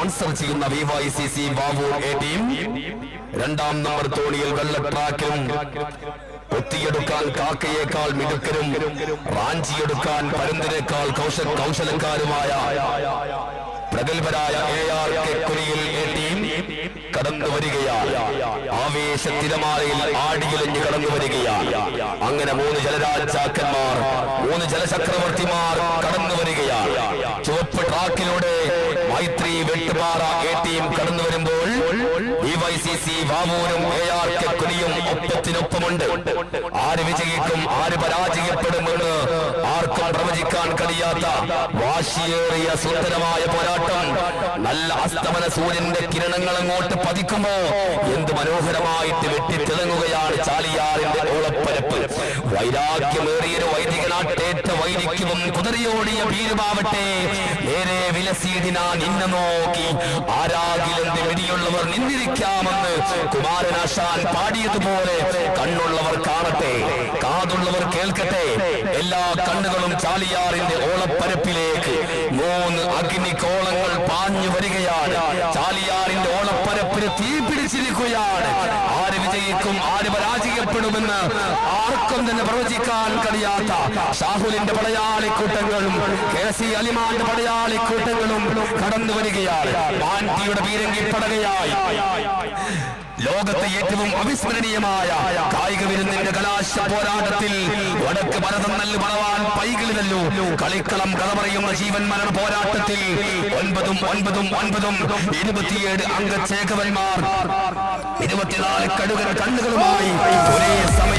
Sponsor ചെയ്യുന്ന V Y C C Babu A team. രണ്ടാം number തോണിയിൽ വെള്ള ട്രാക്കിലും കൊത്തിയെടുക്കാൻ കാക്കയേക്കാൾ മിടുക്കരും റാഞ്ചിയെടുക്കാൻ പരുന്തിനേക്കാൾ കൗശ കൗശലക്കാരുമായ പ്രഗത്ഭരായ A R K Kuriyil A team കടന്നു വരികയാണ്. ആവേശ തിരമാലയിൽ ആടിയിലഞ്ഞ് കടന്നു വരികയാണ്. അങ്ങനെ മൂന്ന് ജലരാജാക്കന്മാർ മൂന്ന് ജലചക്രവർത്തിമാർ കടന്നു വരികയാണ്. മൈത്രി വെട്ടുപാറ എ ടീം കടന്നു വരുമ്പോൾ ഡിവൈസിസി വാവൂരും എ ആർ കെ ഒപ്പത്തിനൊപ്പമുണ്ട്. ആര് വിജയിക്കും ആര് പരാജയപ്പെടുമെന്ന് ആർക്കും പ്രവചിക്കാൻ കഴിയാത്ത വാശിയേറിയ സുന്ദരമായ പോരാട്ടം. നല്ല അസ്തമന സൂര്യന്റെ കിരണങ്ങൾ അങ്ങോട്ട് പതിക്കുമോ? എന്ത് മനോഹരമായിട്ട് വെട്ടിത്തിളങ്ങുകയാണ് വൈരാഗ്യമേറിയൊരു വൈദികനാട്ടേറ്റ വൈരിക്യവും കുതിരയോടിയ ഭീരുമാവട്ടെ. നേരെ വിലസീതിനാ നിന്നെ നോക്കി. ആരാകിലെന്ത് വെടിയുള്ളവർ നിന്നിരിക്കാമെന്ന് കുമാരനാശാൻ പാടിയതുപോലെ കണ്ണുള്ളവർ കാണട്ടെ. കാതുള്ളവർ കേൾക്കട്ടെ. എല്ലാ കണ്ണുകളും ചാലിയാറിന്റെ ഓളപ്പരപ്പിലേക്ക്. മൂന്ന് അഗ്നികോളങ്ങൾ പാഞ്ഞു വരികയാണ്. ചാലിയാറിന്റെ ഓളപ്പരപ്പിന് തീ പിടിച്ചിരിക്കുകയാണ് വിജയിക്കും ആര് പരാജയപ്പെടുമെന്ന് ആർക്കും തന്നെ പ്രവചിക്കാൻ കഴിയാത്ത ഷാഹുലിന്റെ പടയാളിക്കൂട്ടങ്ങളും കെ സി അലിമാന്റെ പടയാളിക്കൂട്ടങ്ങളും കടന്നു വരികയാണ്. പാന്റിയുടെ പീരങ്കി പടകയായി. ലോകത്തെ ഏറ്റവും അവിസ്മരണീയമായ കായിക വിരുന്നിന്റെ കലാശ പോരാട്ടത്തിൽ വടക്ക് ഭരതം നല്ല വളവാൻ പൈകളിലല്ലോ. കളിക്കളം കഥ പറയുന്ന ജീവൻ മരണ പോരാട്ടത്തിൽ ഒൻപതും ഒൻപതും ഒൻപതും ഇരുപത്തിയേഴ് അംഗചേകവന്മാർ ഇരുപത്തിനാല് കടുകര കണ്ണുകളുമായി ഒരേ സമയം